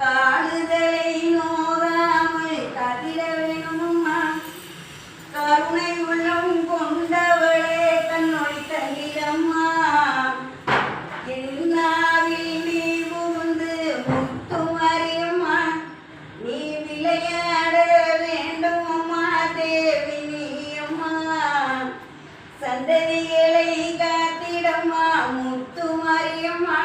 காடுதலை நோகாமல் காத்திட வேணுமம்மா கருணை உள்ளம் கொண்டவளே கண்ணொளி தங்கிடம்மா. என்னாவில் நீ புகுந்து முத்து மாறியம்மா நீ விளையாட வேண்டும் அம்மா தேவி நீயம்மா. சந்ததிகளை காத்திடம்மா முத்து மாரியம்மா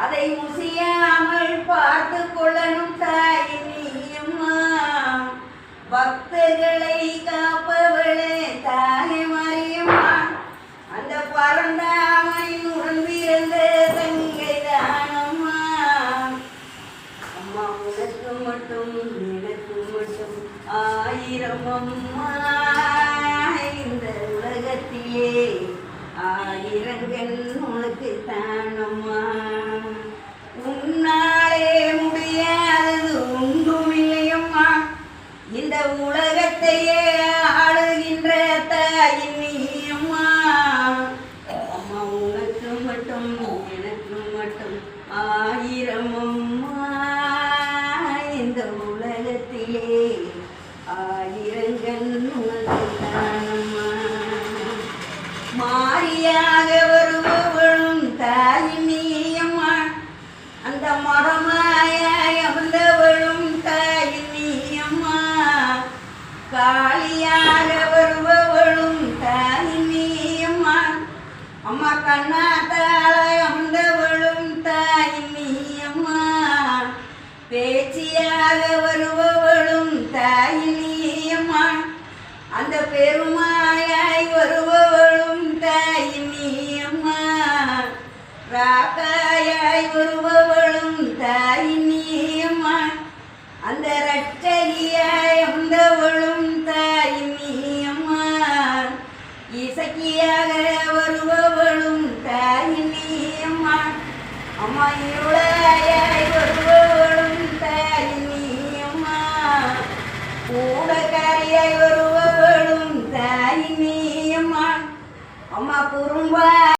அதை முசியாமல் பார்த்து கொள்ளணும் தாய் நீயம்மா. பக்தர்களை காப்பவளே தாய மரியம்மா. அந்த பரந்தாமை உடன்பிறந்த தங்கை தானம்மா. அம்மா உனக்கு மட்டும் எனக்கு மட்டும் ஆயிரம் அம்மா. இந்த உலகத்திலே ஆயிரங்கள் உனக்கு தானம்மா. உன்னாலே முடியாதது ஒன்றும் இல்லையம்மா இந்த உலகத்தையே ஆளுகின்ற தாயின் நீயம்மா. அம்மா உனக்கு மட்டும் எனக்கு மட்டும் ஆயிரம் அம்மா இந்த உலகத்திலே ஆயிரம் அந்த மரமாயாய் அமர்ந்தவளும் தாயின் நீயம்மா காளியாக வருபவளும் தாயின் நீயம்மா அம்மா கண்ணாத்தாளாய் அமர்ந்தவளும் தாயின் நீயம்மா பேச்சியாக வருபவளும் தாயின் நீயம்மா அந்த ராக்காயாய் உருவவளும் தாயின் நீயம்மா அந்த ரட்சகியாய் வந்தவளும் தாயின் நீயம்மா இசக்கியாக வருபவளும் தாயின் நீயம்மா அம்மா இருளாயாய் வருபவளும் தாயின் நீயம்மா கூடக்காரியாய் வருபவளும் தாயின் நீயம்மா அம்மா குறும்பா